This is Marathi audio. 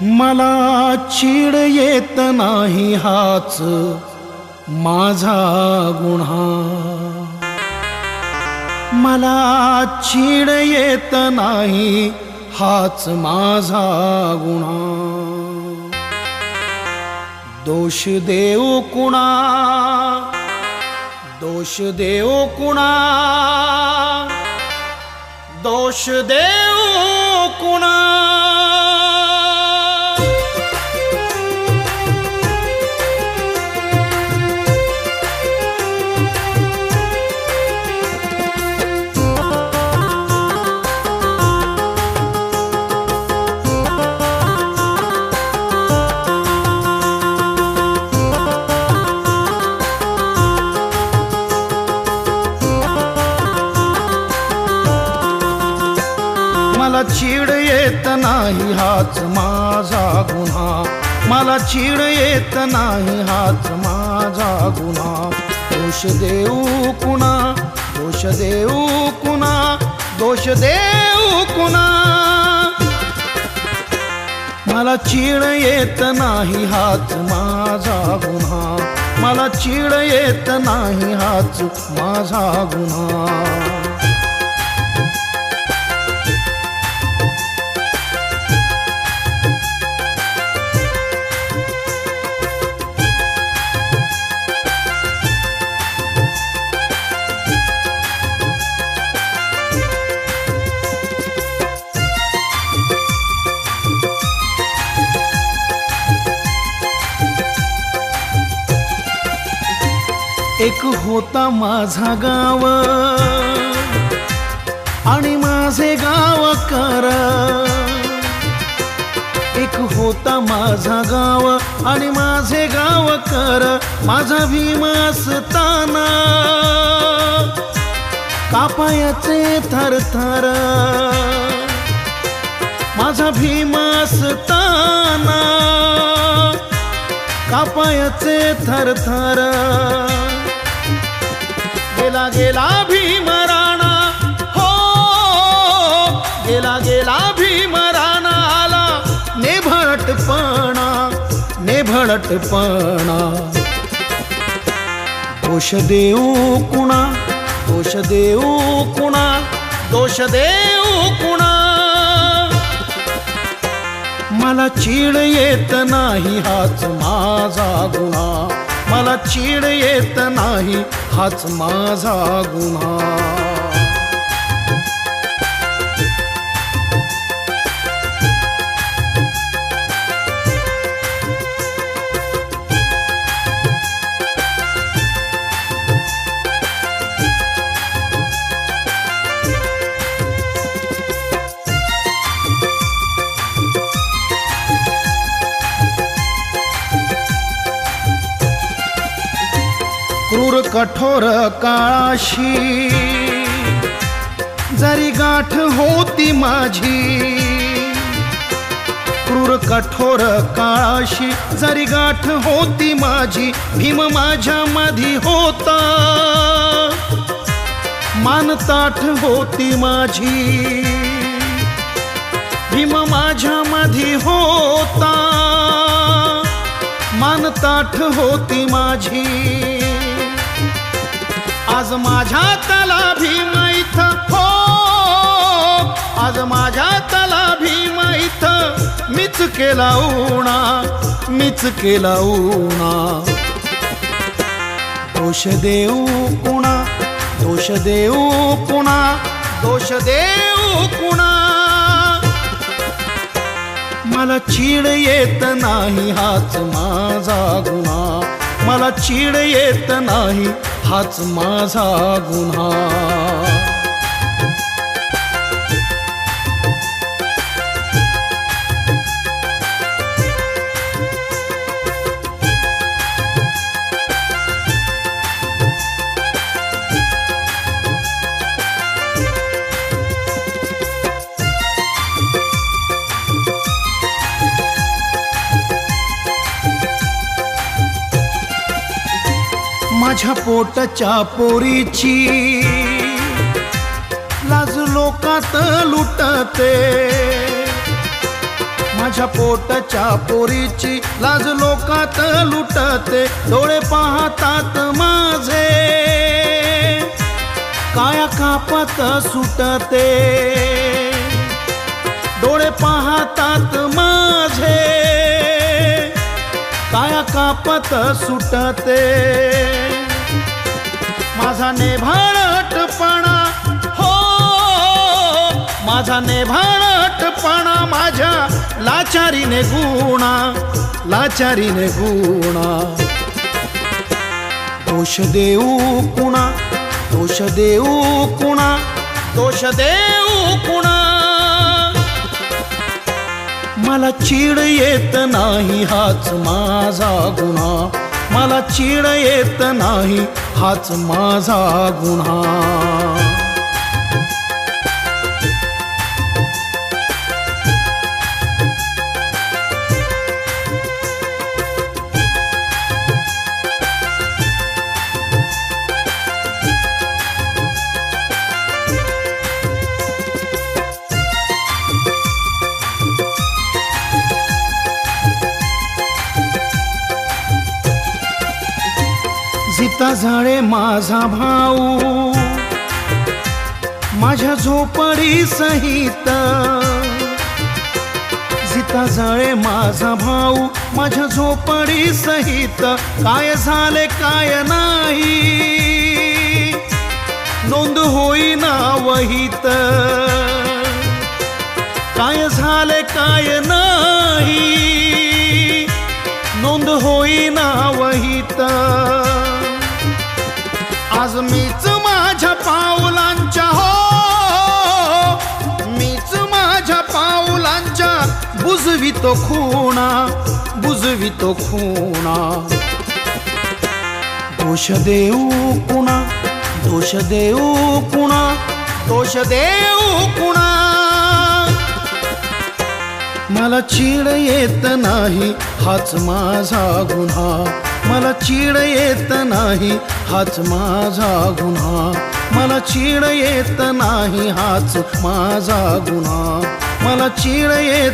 मला चीड येत नाही हाच माझा गुन्हा. मला चीड येत नाही हाच माझा गुन्हा. दोष देऊ कुणा? दोष देऊ कुणा? दोष देऊ कुणा? मला चीड येत नाही हाच माझा गुन्हा. मला चीड येत नाही हाच माझा गुन्हा. दोष देऊ कुणा? दोष देऊ कुणा? दोष देऊ कुणा? मला चीड येत नाही हाच माझा गुन्हा. मला चीड येत नाही हाच माझा गुन्हा. एक होता माझा गाव. आणि माझे गाव कर एक होता माझा गाव आणि माझे गाव कर माझा भीमासताना कापायाचे थरथर. माझा भीमासताना कापायाचे थरथर. गेला गेला भीमराणा हो गेला गेला भीमराणा आला. नेभटपणा नेभटपणा दोष देऊ कुणा दोष देऊ कुणा दोष देऊ कुणा. मला चीड येत नाही हाच माझा गुणा. मला चीड येत नाही हाच माझा गुन्हा. कठोर काळाशी. जरी गाठ होती माझी क्रूर कठोर काळाशी जरी गाठ होती माझी भीम माझ्या मधी होता. मानताठ होती माझी भीम माझ्या मधी होता. मानताठ होती माझी. आज माझ्या तला भीम इथं हो. आज माझ्या तला भीम इथं मीच केला उणा मीच केला उणा दोष देऊ कुणा दोष देऊ कुणा दोष देऊ कुणा. मला चीड येत नाही हाच माझा गुणा मला चीड येत नाही हाच माझा गुन्हा. माझ्या पोटाच्या पोरीची. लाज लोकात लुटते. माझ्या पोटच्या पोरीची लाज लोकात लुटते. डोळे पाहतात माझे. काया कापात सुटते. डोळे पाहतात माझे. काया कापत सुटते. माझा नेभाणटपणा हो माझा नेभाणटपणा माझ्या लाचारीने गुणा लाचारीने गुणा. दोष देऊ कुणा दोष देऊ कुणा दोष देऊ कुणा. मला चीड येत नाही हाच माझा गुणा मला चीड येत नाही हाच माझा गुन्हा. जिता झाळे माझा भाऊ. माझ्या झोपडी सहित जिता झाळे माझा भाऊ. माझ्या झोपडी सहित काय झाले काय नाही. नोंद होईना वहीत. काय झाले काय नाही. नोंद होईना वहिता. आज मीच माझ्या पाऊलांच्या हो, हो, हो मीच माझ्या पाऊलांच्या बुजवितो खुणा बुजवितो खुणा. दोष देऊ कुणा दोष देऊ कुणा दोष देऊ कुणा. मला चीड येत नाही हाच माझा गुन्हा. मला चीड येत नाही हाच माझा गुन्हा. मला चीड येत नाही हाच माझा गुन्हा. मला चीड येत